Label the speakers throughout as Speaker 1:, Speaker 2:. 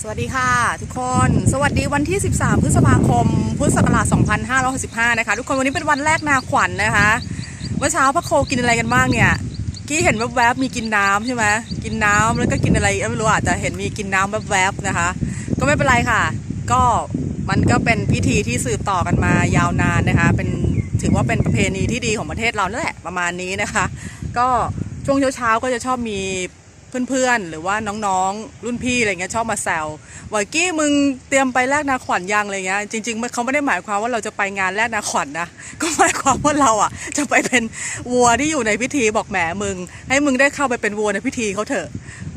Speaker 1: สวัสดีค่ะทุกคน สวัสดีวันที่ 13 พฤษภาคม พุทธศักราช 2565 นะคะ ทุกคนวันนี้เป็นวันแรกนาขวัญนนะคะเมื่อเช้าพระโคกินอะไรกันบ้างเนี่ยกี้เห็นแวบๆมีกินน้ำใช่ไหมกินน้ำแล้วก็กินอะไรไม่รู้อาจจะเห็นมีกินน้ำแวบๆนะคะ ก็ไม่เป็นไรค่ะ ก็มันก็เป็นพิธีที่สืบต่อกันมายาวนานนะคะ เป็นถือว่าเป็นประเพณีที่ดีของประเทศเรานั่นแหละประมาณนี้นะคะ ก็ช่วงเช้าๆก็จะชอบมี เพื่อนๆ หรือว่าน้องๆ รุ่นพี่อะไรเงี้ยชอบมาแซวว่ากี้มึงเตรียมไปแลกนาขวัญยังอะไรเงี้ยจริงๆเขาไม่ได้หมายความว่าเราจะไปงานแลกนาขวัญนะก็หมายความว่าเราอะ จะไปเป็นวัวที่อยู่ในพิธีบอกแหมมึง ให้มึงได้เข้าไปเป็นวัวในพิธีเขาเถอะ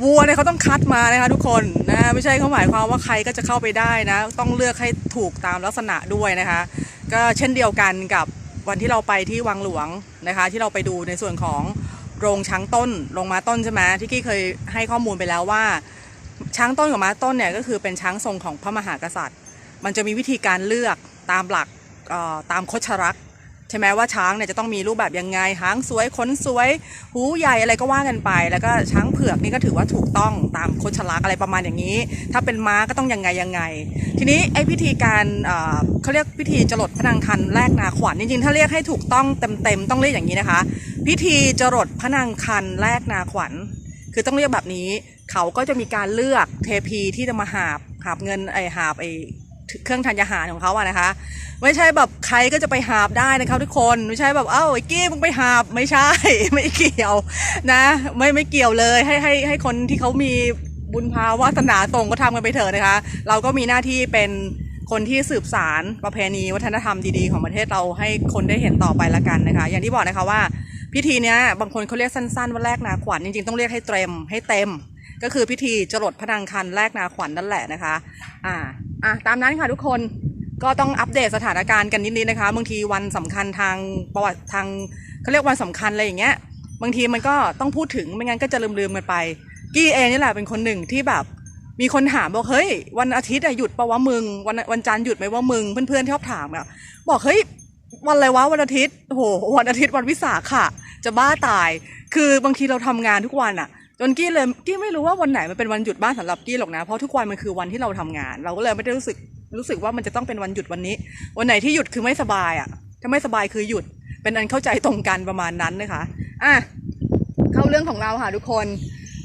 Speaker 1: วัวเนี่ยเขาต้องคัดมานะคะทุกคนนะไม่ใช่เขาหมายความว่าใครก็จะเข้าไปได้นะ ต้องเลือกให้ถูกตามลักษณะด้วยนะคะ ก็เช่นเดียวกันกับวันที่เราไปที่วังหลวงนะคะ ที่เราไปดูในส่วนของ โรงช้างต้นโรงม้าต้นใช่ไหมที่กี้เคยให้ข้อมูลไปแล้วว่า ช้างต้นกับม้าต้นเนี่ยก็คือเป็นช้างทรงของพระมหากษัตริย์ มันจะมีวิธีการเลือกตามหลักตามคชรักษ์ ใช่ไหมว่าช้างเนี่ยจะต้องมีรูปแบบยังไงหางสวยขนสวย หูใหญ่อะไรก็ว่ากันไป แล้วก็ช้างเผือกนี่ก็ถือว่าถูกต้องตามโคชรักอะไรประมาณอย่างนี้ ถ้าเป็นม้าก็ต้องยังไงยังไง ทีนี้ไอ้พิธีการเอ่อเขาเรียกพิธีจรดพระนางคันแรกนาขวัญจริงๆถ้าเรียกให้ถูกต้องเต็มๆต้องเรียกอย่างนี้นะคะ พิธีจรดพระนางคันแรกนาขวัญ คือต้องเรียกแบบนี้ เขาก็จะมีการเลือกเทพีที่จะมาหาบหาบเงินไอหาบไอ เครื่องธัญญาหารของเขาอะนะคะ ไม่ใช่แบบใครก็จะไปหาบได้นะคะทุกคนไม่ใช่แบบเอ้าไอ้กี้มึงไปหาบไม่ใช่ ไม่เกี่ยวนะ ไม่ไม่เกี่ยวเลยให้ให้ให้คนที่เขามีบุญภาวาสนาตรงก็ทำกันไปเถอะนะคะ เราก็มีหน้าที่เป็นคนที่สืบสารประเพณีวัฒนธรรมดีๆของประเทศเราให้คนได้เห็นต่อไปละกันนะคะ อย่างที่บอกนะคะว่าพิธีเนี้ยบางคนเขาเรียกสั้นๆว่าแลกนาขวัญจริงๆต้องเรียกให้เต็มให้เต็ม ก็คือพิธีจรดพนางคันแลกนาขวัญนั่นแหละนะคะ อ่า อะตามนั้นค่ะทุกคนก็ต้องอัปเดตสถานการณ์กันนิดๆนะคะบางทีวันสำคัญทางประวัติทางเขาเรียกวันสำคัญอะไรอย่างเงี้ย บางทีมันก็ต้องพูดถึงไม่งั้นก็จะลืมๆกันไป กี้เองนี่แหละเป็นคนหนึ่งที่แบบมีคนถามบอกเฮ้ย วันอาทิตย์อะหยุดปะวะมึง วันวันจันทร์หยุดไหมว่ามึงเพื่อนๆชอบถามอะบอกเฮ้ยวันอะไรวะวันอาทิตย์โอ้โหวันอาทิตย์วันวิสาขะจะบ้าตาย คือบางทีเราทำงานทุกวันอะ จนกี้เลยกี้ไม่รู้ว่าวันไหนมันเป็นวันหยุดบ้านสำหรับกี้หรอกนะเพราะทุกวันมันคือวันที่เราทำงาน เราก็เลยไม่ได้รู้สึกรู้สึกว่ามันจะต้องเป็นวันหยุดวันนี้ วันไหนที่หยุดคือไม่สบายอะถ้าไม่สบายคือหยุด เป็นอันเข้าใจตรงกันประมาณนั้นนะคะอะเข้าเรื่องของเราค่ะทุกคน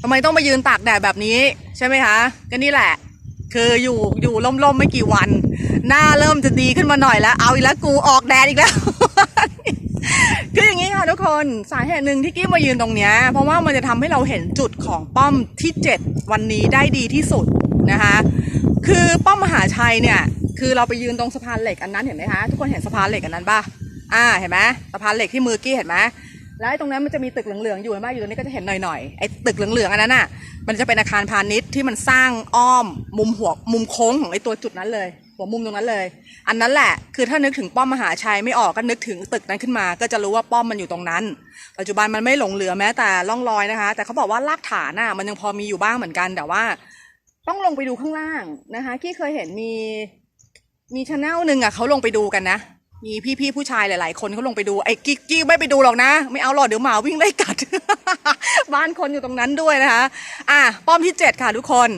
Speaker 1: ทำไมต้องมายืนตากแดดแบบนี้ใช่ไหมคะก็นี่แหละ คืออยู่อยู่ล่มๆไม่กี่วัน หน้าเริ่มจะดีขึ้นมาหน่อยแล้ว เอาอีกแล้วกูออกแดดอีกแล้ว คืออย่างนี้ค่ะทุกคนสาเหตุหนึ่งที่กี้มายืนตรงเนี้ยเพราะว่ามันจะทำให้เราเห็นจุดของป้อมที่ 7 วันนี้ได้ดีที่สุดนะคะ คือป้อมมหาชัยเนี่ย คือเราไปยืนตรงสะพานเหล็กอันนั้นเห็นไหมคะทุกคนเห็นสะพานเหล็กอันนั้นป่ะอ่าเห็นไหมสะพานเหล็กที่มือกี้เห็นไหมแล้วตรงนั้นมันจะมีตึกเหลืองๆอยู่เห็นไหมอยู่ตรงนี้ก็จะเห็นหน่อยๆไอ้ตึกเหลืองๆอันนั้นน่ะมันจะเป็นอาคารพาณิชย์ที่มันสร้างอ้อมมุมหัวมุมโค้งของไอ้ตัวจุดนั้นเลย หัวมุมตรงนั้นเลย อันนั้นแหละ คือถ้านึกถึงป้อมมหาชัยไม่ออกก็นึกถึงตึกนั้นขึ้นมา ก็จะรู้ว่าป้อมมันอยู่ตรงนั้น ปัจจุบันมันไม่หลงเหลือแม้แต่ร่องรอยนะคะ แต่เขาบอกว่ารากฐานน่ะมันยังพอมีอยู่บ้างเหมือนกัน แต่ว่า ต้องลงไปดูข้างล่างนะคะที่เคยเห็นมีมีชาแนลหนึ่งอะเขาลงไปดูกันนะมีพี่ๆผู้ชายหลาย ๆ คนเขาลงไปดูไอ้กิ๊กกี้ไม่ไปดูหรอกนะ ไม่เอาหรอกเดี๋ยวหมาวิ่งไล่กัด บ้านคนอยู่ตรงนั้นด้วยนะคะ อะป้อมที่เจ็ดค่ะทุกคน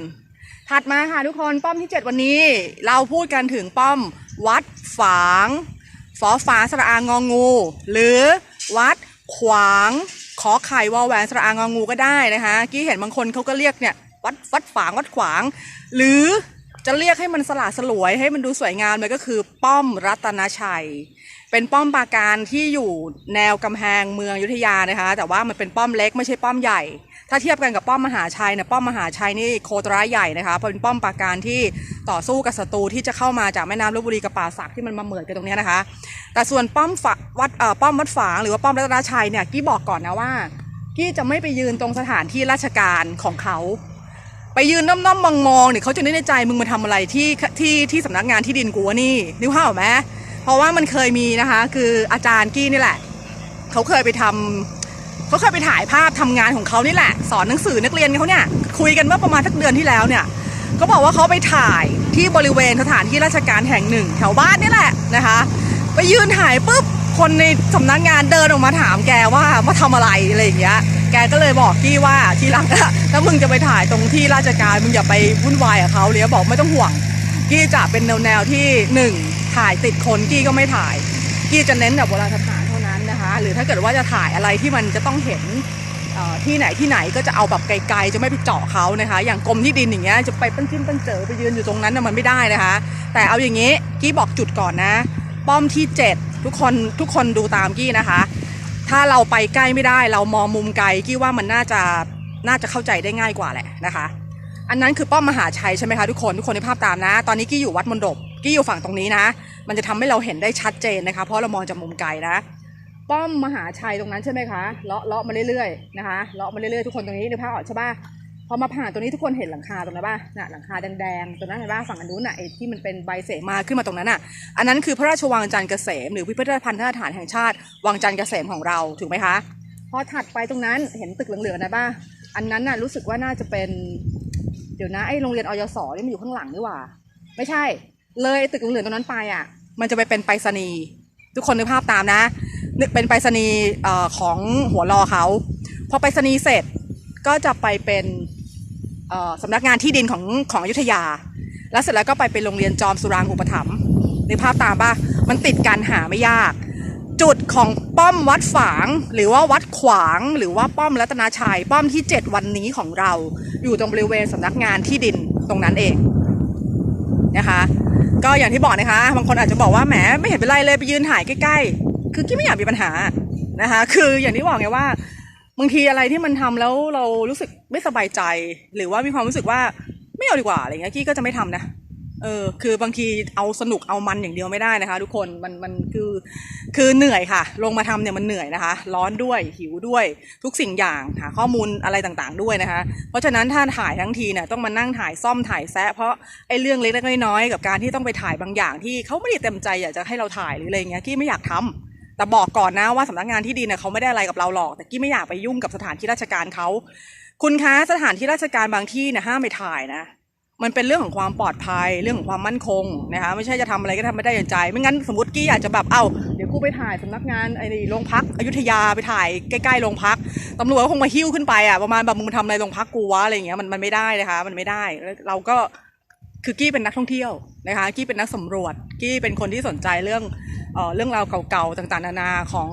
Speaker 1: ถัดมาค่ะทุกคนป้อมที่เจ็ดวันนี้ เราพูดกันถึงป้อมวัดฝางฝอฝาสระอางองู หรือวัดขวางขอไข่วอแหวนสระอางองูก็ได้นะคะกี้เห็นบางคนเขาก็เรียกเนี่ยวัดวัดฝางวัดขวาง หรือจะเรียกให้มันสละสลวยให้มันดูสวยงามเลยก็คือป้อมรัตนชัย เป็นป้อมปราการที่อยู่แนวกำแพงเมืองยุธยานะคะ แต่ว่ามันเป็นป้อมเล็กไม่ใช่ป้อมใหญ่ ถ้าเทียบกันกับป้อมมหาชัยเนี่ยป้อมมหาชัยนี่โคตรร้ายใหญ่นะคะเพราะเป็นป้อมปราการที่ต่อสู้กับศัตรูที่จะเข้ามาจากแม่น้ำลบบุรีกับป่าสักที่มันมาเหมือนกันตรงนี้นะคะ แต่ส่วนป้อมฝาวัดเอ่อป้อมวัดฝางหรือว่าป้อมรัตนชัยเนี่ยกี้บอกก่อนนะว่ากี้จะไม่ไปยืนตรงสถานที่ราชการของเขาไปยืนน้อมๆมองมองๆเนี่ยเขาจะนึกในใจมึงมาทำอะไรที่ที่ที่สำนักงานที่ดินกูวะนี่นึกภาพออกไหมเพราะว่ามันเคยมีนะคะ คืออาจารย์กี้นี่แหละ เขาเคยไปทำ เขาเคยไปถ่ายภาพทำงานของเขานี่แหละ สอนหนังสือนักเรียนเขาเนี่ยคุยกันเมื่อประมาณสักเดือนที่แล้วเนี่ยเขาบอกว่าเขาไปถ่ายที่บริเวณสถานที่ราชการแห่งหนึ่ง แถวบ้านนี่แหละนะคะ ไปยืนถ่ายปุ๊บคนในสำนักงานเดินออกมาถามแกว่ามาทำอะไรอะไรอย่างเงี้ยแกก็เลยบอกกี้ว่าทีหลังถ้ามึงจะไปถ่ายตรงที่ราชการมึงอย่าไปวุ่นวายกับเขาเลยบอกไม่ต้องห่วง กี้จะเป็นแนวแนวที่หนึ่งถ่ายติดคนกี้ก็ไม่ถ่าย กี้จะเน้นแบบโบราณสถาน หรือถ้าเกิดว่าจะถ่ายอะไรที่มันจะต้องเห็นที่ไหนที่ไหนก็จะเอาแบบไกลๆ จะไม่ไปเจาะเขานะคะ อย่างกรมที่ดินอย่างเงี้ยจะไปปั้นจิ้มปั้นเจอไปยืนอยู่ตรงนั้นนะมันไม่ได้นะคะ แต่เอาอย่างนี้กี้บอกจุดก่อนนะ ป้อมที่ 7 ทุกคนทุกคนดูตามกี้นะคะ ถ้าเราไปใกล้ไม่ได้เรามองมุมไกลกี้ว่ามันน่าจะน่าจะเข้าใจได้ง่ายกว่าแหละนะคะ อันนั้นคือป้อมมหาชัยใช่ไหมคะทุกคนทุกคนในภาพตามนะ ตอนนี้กี้อยู่วัดมณฑปกี้อยู่ฝั่งตรงนี้นะ มันจะทำให้เราเห็นได้ชัดเจนนะคะ เพราะเรามองจากมุมไกลนะ ป้อมมหาชัยตรงนั้นใช่ไหมคะเลาะเลาะมาเรื่อยๆนะคะเลาะมาเรื่อยๆทุกคนตรงนี้ในภาพออกใช่ปะพอมาผ่านตรงนี้ทุกคนเห็นหลังคาตรงนั้นป่ะน่ะหลังคาแดงๆตรงนั้นเห็นป่ะฝั่งอันนู้นน่ะไอ้ที่มันเป็นใบเสมาขึ้นมาตรงนั้นน่ะ อันนั้นคือพระราชวังจันทร์เกษมหรือพิพิธภัณฑ์สถานแห่งชาติ วังจันทร์เกษมของเราถูกไหมคะพอถัดไปตรงนั้นเห็นตึกเหลืองๆนะป่ะอันนั้นน่ะรู้สึกว่าน่าจะเป็นเดี๋ยวนะไอ้โรงเรียนอยศนี่มันอยู่ข้างหลังนี่หว่า ไม่ใช่ เลยตึกเหลืองๆตรงนั้นไปอะ มันจะไปเป็นไปรษณีย์ทุกคนนึกภาพตามนะ เป็นไปรษณีย์ของหัวรอเขาพอไปรษณีย์เสร็จก็จะไปเป็นสำนักงานที่ดินของของอยุธยา แล้วเสร็จแล้วก็ไปเป็นโรงเรียนจอมสุรางอุปถัมภ์ในภาพตามป่ะมันติดกันหาไม่ยาก จุดของป้อมวัดฝาง หรือว่าวัดขวาง หรือว่าป้อมรัตนาชัย ป้อมที่ 7 วันนี้ของเรา อยู่ตรงบริเวณสำนักงานที่ดินตรงนั้นเองนะคะ ก็อย่างที่บอกนะคะ บางคนอาจจะบอกว่าแหมไม่เห็นเป็นไรเลยไปยืนถ่ายใกล้ๆ คือกี้ไม่อยากมีปัญหานะคะ คืออย่างที่บอกไงว่าบางทีอะไรที่มันทำแล้วเรารู้สึกไม่สบายใจ หรือว่ามีความรู้สึกว่าไม่เอาดีกว่าอะไรเงี้ยกี้ก็จะไม่ทำนะเออคือบางทีเอาสนุกเอามันอย่างเดียวไม่ได้นะคะ ทุกคนมันมันคือคือเหนื่อยค่ะ ลงมาทำเนี่ยมันเหนื่อยนะคะ ร้อนด้วยหิวด้วยทุกสิ่งอย่างหาข้อมูลอะไรต่างๆด้วยนะคะ เพราะฉะนั้นถ้าถ่ายทั้งทีเนี่ยต้องมานั่งถ่ายซ่อมถ่ายแซะเพราะไอ้เรื่องเล็กๆน้อยๆกับการที่ต้องไปถ่ายบางอย่างที่เขาไม่ได้เต็มใจอยากจะให้เราถ่ายหรืออะไรเงี้ยกี้ไม่อยากทำ แต่บอกก่อนนะว่าสำนักงานที่ดินเนี่ยเขาไม่ได้อะไรกับเราหรอก แต่กี้ไม่อยากไปยุ่งกับสถานที่ราชการเขาคุณคะสถานที่ราชการบางที่เนี่ยห้ามไปถ่ายนะ มันเป็นเรื่องของความปลอดภัยเรื่องของความมั่นคงนะคะไม่ใช่จะทำอะไรก็ทำไม่ได้อย่างใจ ไม่งั้นสมมติกี้อยากจะแบบเอ้าเดี๋ยวกูไปถ่ายสำนักงานไอ้โรงพักอยุธยาไปถ่ายใกล้ๆโรงพักตำรวจก็คงมาหิ้วขึ้นไปอะประมาณแบบมึงมาทำอะไรโรงพักกูวะอะไรอย่างเงี้ยมันมันไม่ได้นะคะมันไม่ได้แล้วเราก็ คือกี้เป็นนักท่องเที่ยวนะคะกี้เป็นนักสำรวจกี้เป็นคนที่สนใจเรื่องเออเรื่องราวเก่าๆต่างๆ นานาของ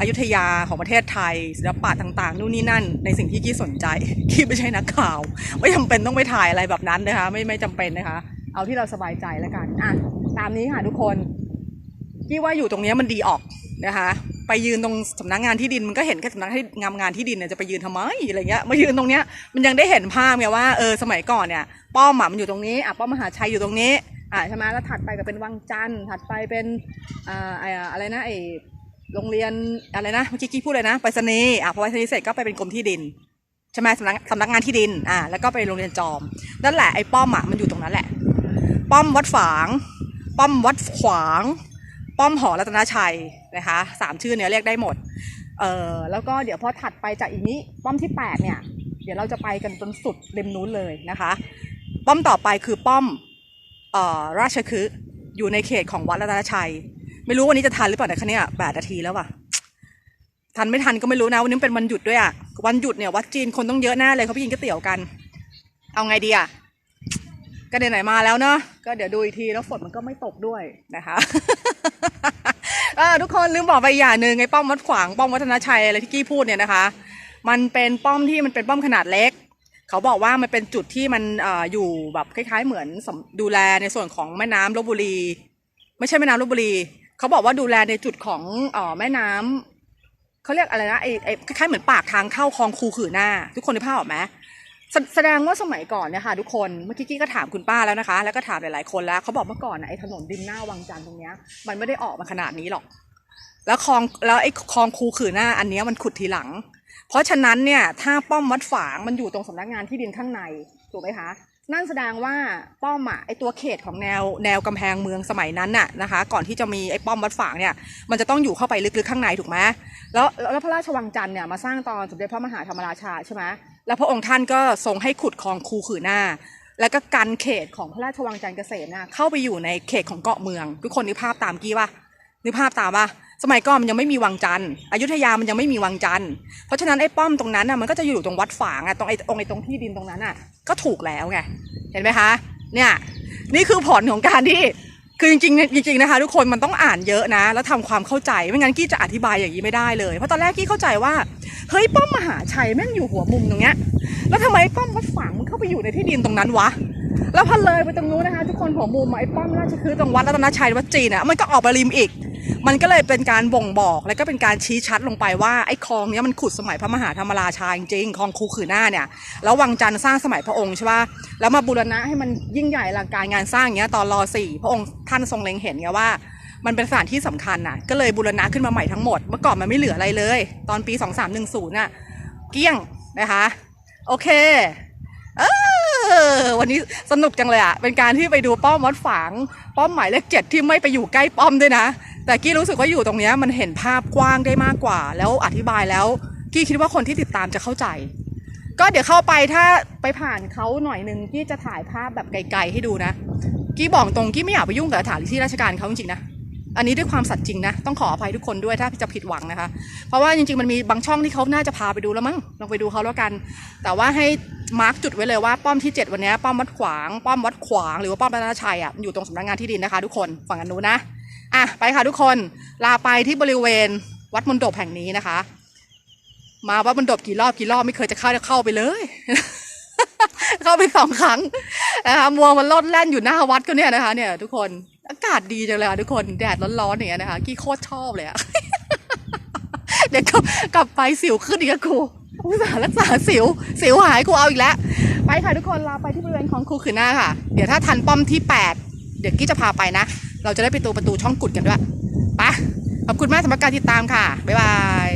Speaker 1: อยุธยาของประเทศไทยศิลปะต่างๆนู่นนี่นั่น ในสิ่งที่กี้สนใจกี้ไม่ใช่นักข่าวไม่จำเป็นต้องไปถ่ายอะไรแบบนั้นนะคะไม่ไม่จำเป็นนะคะ เอาที่เราสบายใจแล้วกันอะตามนี้ค่ะทุกคนกี้ว่าอยู่ตรงนี้มันดีออกนะคะ ไปยืนตรงสำนักงานที่ดินมันก็เห็นแค่สำนักงานงานที่ดินเนี่ยจะไปยืนทำไมอะไรเงี้ยมายืนตรงเนี้ยมันยังได้เห็นภาพไงว่าเออสมัยก่อนเนี่ยป้อมอะมันอยู่ตรงนี้อะป้อมมหาชัยอยู่ตรงนี้อะใช่ไหมแล้วถัดไปก็เป็นวังจันทร์ถัดไปเป็นอ่าไอ้อะไรนะไอ้โรงเรียนอะไรนะเมื่อกี้กี้พูดเลยนะไปรษณีย์อะพอไปรษณีย์เสร็จก็ไปเป็นกรมที่ดินใช่ไหมสำนักสำนักงานที่ดินอ่าแล้วก็ไปโรงเรียนจอมนั่นแหละไอ้ป้อมอะมันอยู่ตรงนั้นแหละ ป้อมวัดฝาง ป้อมวัดขวาง ป้อมหอรัตนชัย นะคะสามชื่อเนี่ยเรียกได้หมดเออแล้วก็เดี๋ยวพอถัดไปจากอีกนี้ป้อมที่แปดเนี่ย เดี๋ยวเราจะไปกันจนสุดริมนู้นเลยนะคะ ป้อมต่อไปคือป้อมเอ่อราชคฤห์อยู่ในเขตของวัดรัตนชัย ไม่รู้วันนี้จะทันหรือเปล่านะคะเนี่ยแปดนาทีแล้วว่ะทันไม่ทันก็ไม่รู้นะวันนี้เป็นวันหยุดด้วยอะวันหยุดเนี่ยวัดจีนคนต้องเยอะแน่เลยเขาไปกินก๋วยเตี๋ยวกัน เอาไงดีอะก็เดี๋ยวไหนมาแล้วเนาะก็เดี๋ยวดูอีกทีแล้วฝนมันก็ไม่ตกด้วยนะคะ ออทุกคนลืมบอกไปอย่างหนึ่งไอ้ป้อมวัดขวางป้อมวัฒนชัยอะไรที่กี้พูดเนี่ยนะคะ มันเป็นป้อมที่มันเป็นป้อมขนาดเล็ก เขาบอกว่ามันเป็นจุดที่มันเอ่ออยู่แบบคล้ายๆเหมือนสำดูแลในส่วนของแม่น้ำลบบุรี ไม่ใช่แม่น้ำลบบุรี เขาบอกว่าดูแลในจุดของเอ่อแม่น้ำเขาเรียกอะไรนะไอ้ไอ้คล้ายๆเหมือนปากทางเข้าคลองคูขือหน้า ทุกคนนึกภาพออกไหม แสแสดงว่าสมัยก่อนเนี่ยค่ะทุกคนเมื่อกี้กี้ก็ถามคุณป้าแล้วนะคะ แล้วก็ถามหลายๆคนแล้วเขาบอกเมื่อก่อนนะไอ้ถนนริมหน้าวังจันทร์ตรงเนี้ยมันไม่ได้ออกมาขนาดนี้หรอก แล้วคลองแล้วไอ้คลองคูขื่อหน้าอันเนี้ยมันขุดทีหลัง เพราะฉะนั้นเนี่ยถ้าป้อมวัดฝางมันอยู่ตรงสำนักงานที่ดินข้างในถูกไหมคะนั่นแสดงว่าป้อมอะไอตัวเขตของแนวแนวกำแพงเมืองสมัยนั้นน่ะนะคะ ก่อนที่จะมีไอ้ป้อมวัดฝางเนี่ยมันจะต้องอยู่เข้าไปลึกๆข้างในถูกไหมแล้วแล้วพระราชวังจันทร์เนี่ยมาสร้างตอนสมเด็จพระมหาธรรมราชาใช่ไหม แล้วพระองค์ท่านก็ทรงให้ขุดคลองคูขือหน้า แล้วก็กันเขตของพระราชวังจันทร์เกษมนะเข้าไปอยู่ในเขตของเกาะเมือง ทุกคนนึกภาพตามกี้ป่ะนึกภาพตามป่ะสมัยก่อนมันยังไม่มีวังจันทร์อยุธยามันยังไม่มีวังจันทร์เพราะฉะนั้นไอ้ป้อมตรงนั้นน่ะมันก็จะอยู่ตรงวัดฝางอะตรงไอ้ตรงไอ้ตรงที่ดินตรงนั้นอะก็ถูกแล้วไงเห็นไหมคะเนี่ยนี่คือผลของการที่ คือจริงๆจริงๆนะคะ ทุกคนมันต้องอ่านเยอะนะ แล้วทำความเข้าใจไม่งั้นกี้จะอธิบายอย่างนี้ไม่ได้เลยเพราะตอนแรกกี้เข้าใจว่าเฮ้ยป้อมมหาชัยแม่งอยู่หัวมุมตรงเนี้ยแล้วทำไมป้อมวัดฝังมันเข้าไปอยู่ในที่ดินตรงนั้นวะ แล้วพอเลยไปตรงนู้นนะคะ ทุกคนหัวมุมไอ้ป้อมราชคือตรงวัดรัตนชัยวัดจีนอะมันก็ออกไปริมอีก มันก็เลยเป็นการบ่งบอกและก็เป็นการชี้ชัดลงไปว่าไอ้คลองเนี้ยมันขุดสมัยพระมหาธรรมราชาจริงๆคลองคูขือหน้าเนี่ยแล้ววังจันทร์สร้างสมัยพระองค์ใช่ป่ะแล้วมาบูรณะให้มันยิ่งใหญ่อลังการงานสร้างอย่างเงี้ยตอนรอสี่พระองค์ท่านทรงเล็งเห็นไงว่ามันเป็นสถานที่สำคัญน่ะ ก็เลยบูรณะขึ้นมาใหม่ทั้งหมด เมื่อก่อนมันไม่เหลืออะไรเลย ตอนปี 2310น่ะ เกี้ยงนะคะ โอเค เออ วันนี้สนุกจังเลยอะเป็นการที่ไปดูป้อมวัดฝาง ป้อมหมายเลขเจ็ดที่ไม่ไปอยู่ใกล้ป้อมด้วยนะ แต่กี้รู้สึกว่าอยู่ตรงเนี้ยมันเห็นภาพกว้างได้มากกว่า แล้วอธิบายแล้ว กี้คิดว่าคนที่ติดตามจะเข้าใจ ก็เดี๋ยวเข้าไปถ้าไปผ่านเขาหน่อยนึงกี้จะถ่ายภาพแบบไกลๆให้ดูนะ กี้บอกตรงกี้ไม่อยากไปยุ่งกับสถานที่ราชการเขาจริงๆนะ อันนี้ด้วยความสัตย์จริงนะ ต้องขออภัยทุกคนด้วยถ้าจะผิดหวังนะคะ เพราะว่าจริงๆมันมีบางช่องที่เขาน่าจะพาไปดูแล้วมั้งลองไปดูเขาแล้วกัน แต่ว่าให้มาร์กจุดไว้เลยว่าป้อมที่ 7 วันนี้ป้อมวัดขวาง ป้อมวัดขวางหรือว่าป้อมรัตนชัยอะอยู่ตรงสำนักงานที่ดินนะคะทุกคนฝั่งอันนู้นนะอะไปค่ะทุกคนลาไปที่บริเวณวัดมณฑปแห่งนี้นะคะ มาวัดมณฑปกี่รอบกี่รอบไม่เคยจะเข้าจะเข้าไปเลย เข้าไปสองครั้งนะคะมัวมันลดแล่นอยู่หน้าวัดก็เนี่ยนะคะ เนี่ยทุกคน อากาศดีจังเลยอะทุกคนแดดร้อนๆอย่างเงี้ยนะคะกี้โคตรชอบเลยอะเดี๋ยวกลับกลับไปสิวขึ้นอีกแล้วครูอุตส่าห์รักษาสิว สิวหายครูเอาอีกแล้ว ไปค่ะทุกคนลาไปที่บริเวณของครูขือหน้าค่ะ เดี๋ยวถ้าทันป้อมที่ 8 เดี๋ยวกี้จะพาไปนะ เราจะได้ไปตูประตูช่องกุดกันด้วยไปขอบคุณมากสำหรับการติดตามค่ะ บ๊ายบาย